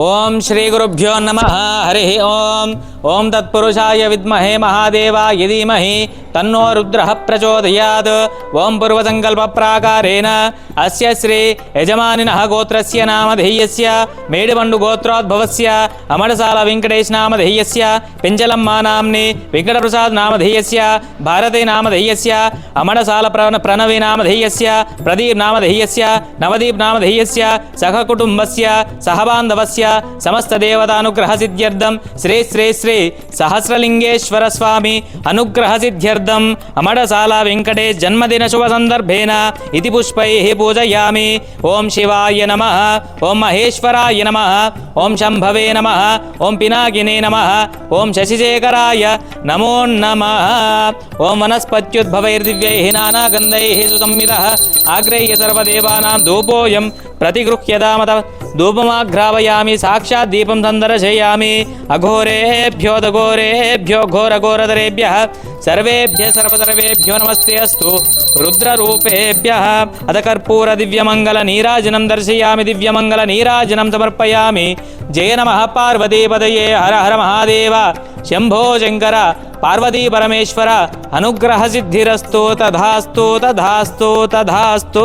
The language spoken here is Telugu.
ఓం శ్రీ గురుభ్యో నమ హరి ఓం ఓం తత్పురుషాయ విద్మహే మహాదేవాయ ధీమహి తన్నో రుద్ర ప్రచోదయాత్. ఓం పూర్వసంకల్ప ప్రాకారేణ అస్య శ్రీ యజమానిన గోత్రస్య నామధేయస్య. మేడిబండు గోత్రోద్భవస్య. అమడసాల వెంకటేశ్ నామధేయస్య పెంచలమ్మ నామ్ని వెంకటప్రసాద్ నామధేయస్య. భారతి నామధేయస్య. అమడసాల ప్ర ప్రణవి నామధేయస్య. ప్రదీప్ నామధేయస్య. నవదీప్ నామధేయస్య. సహ కుటుంబస్య సహబాంధవస్య. సమస్త శ్రీ శ్రీ శ్రీ సహస్రలింగేశ్వర స్వామి. అనుగ్రహసిద్ధ్యర్థం సిద్ధ్యర్థం అమడసాల వెంకటే జన్మదిన శుభ సందర్భేన ఇది పుష్పై పూజయామి. ఓం శివాయ నమ ఓం మహేశ్వరాయ నమ ఓం శంభవే నమ ఓం పినాకినే నమ ఓం శశిశేఖరాయ నమో నమ. ఓం వనస్పత్యుద్భవైర్దివ్యై నానాగంధై సుసంహిత ఆగ్రేయ సర్వదేవానాం ధూపోయం ప్రతిగృహ్యదామత ధూపమాఘ్రావయామి సాక్షాత్ దీపం సందర్శయామి. అఘోరేభ్యో దఘోరేభ్యో ఘోరఘోరధరేభ్య. సర్వేభ్య సర్వసర్వేభ్యో నమస్తే అస్తు. రుద్రరూపేభ్య. అత కర్పూర దివ్యమంగళ నీరాజనం దర్శయామి దివ్యమంగళ నీరాజనం సమర్పయామి. జయ నమ పార్వతీపదయే హర హర మహాదేవ. శంభో శంకర పార్వతీ పరమేశ్వర అనుగ్రహ సిద్ధిరస్తు తధాస్తు తధాస్తు తధాస్తు